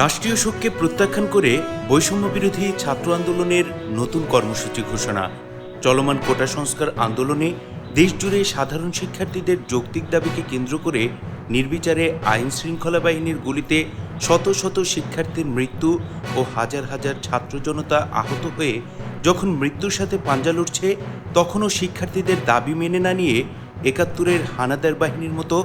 রাষ্ট্রীয় শোককে প্রত্যাখ্যান করে বৈষম্য বিরোধী ছাত্র আন্দোলনের নতুন কর্মসূচি ঘোষণা। চলমান কোটা সংস্কার আন্দোলনে দেশজুড়ে সাধারণ শিক্ষার্থীদের যৌক্তিক দাবিকে কেন্দ্র করে নির্বিচারে আইন শৃঙ্খলা বাহিনীর গুলিতে শত শত শিক্ষার্থীর মৃত্যু ও হাজার হাজার ছাত্র জনতা আহত হয়ে যখন মৃত্যুর সাথে পাঞ্জা লড়ছে, তখনও শিক্ষার্থীদের দাবি মেনে না নিয়ে একাত্তরের হানাদার বাহিনীর মতো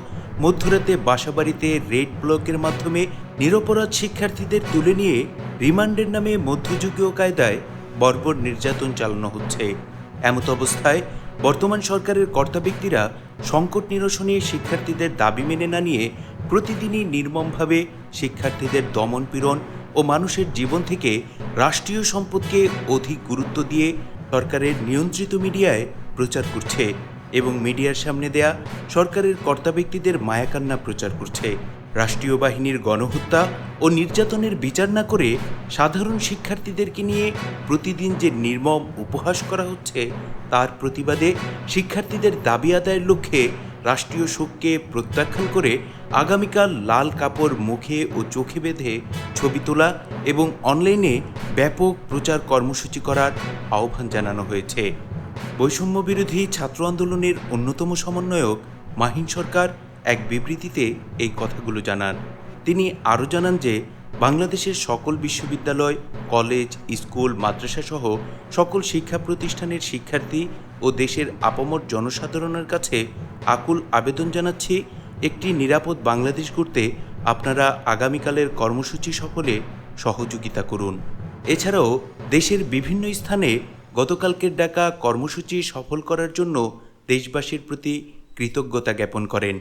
মধ্যরাতে বাসাবাড়িতে রেড ব্লকের মাধ্যমে নিরপরাধ শিক্ষার্থীদের তুলে নিয়ে রিমান্ডের নামে মধ্যযুগীয় কায়দায় বর্বর নির্যাতন চালানো হচ্ছে। এমত অবস্থায় বর্তমান সরকারের কর্তা ব্যক্তিরা সংকট নিরসনে শিক্ষার্থীদের দাবি মেনে না নিয়ে প্রতিদিনই নির্মমভাবে শিক্ষার্থীদের দমন পীড়ন ও মানুষের জীবন থেকে রাষ্ট্রীয় সম্পদকে অধিক গুরুত্ব দিয়ে সরকারের নিয়ন্ত্রিত মিডিয়ায় প্রচার করছে। এবং মিডিয়ার সামনে দেয়া সরকারের কর্তা ব্যক্তিদের মায়াকান্না প্রচার করছে। রাষ্ট্রীয় বাহিনীর গণহত্যা ও নির্যাতনের বিচার না করে সাধারণ শিক্ষার্থীদেরকে নিয়ে প্রতিদিন যে নির্মম উপহাস করা হচ্ছে, তার প্রতিবাদে শিক্ষার্থীদের দাবি আদায়ের লক্ষ্যে রাষ্ট্রীয় শোককে প্রত্যাখ্যান করে আগামীকাল লাল কাপড় মুখে ও চোখে বেঁধে ছবি তোলা এবং অনলাইনে ব্যাপক প্রচার কর্মসূচি করার আহ্বান জানানো হয়েছে। বৈষম্য বিরোধী ছাত্র আন্দোলনের অন্যতম সমন্বয়ক মাহিন সরকার এক বিবৃতিতে এই কথাগুলো জানান। তিনি আরও জানান যে, বাংলাদেশের সকল বিশ্ববিদ্যালয়, কলেজ, স্কুল মাদ্রাসা সহ সকল শিক্ষা প্রতিষ্ঠানের শিক্ষার্থী ও দেশের আপামর জনসাধারণের কাছে আকুল আবেদন জানাচ্ছি, একটি নিরাপদ বাংলাদেশ গড়তে আপনারা আগামীকালের কর্মসূচি সফলে সহযোগিতা করুন। এছাড়াও দেশের বিভিন্ন স্থানে গতকালকের ডাকা কর্মসূচি সফল করার জন্য দেশবাসীর প্রতি কৃতজ্ঞতা জ্ঞাপন করেন।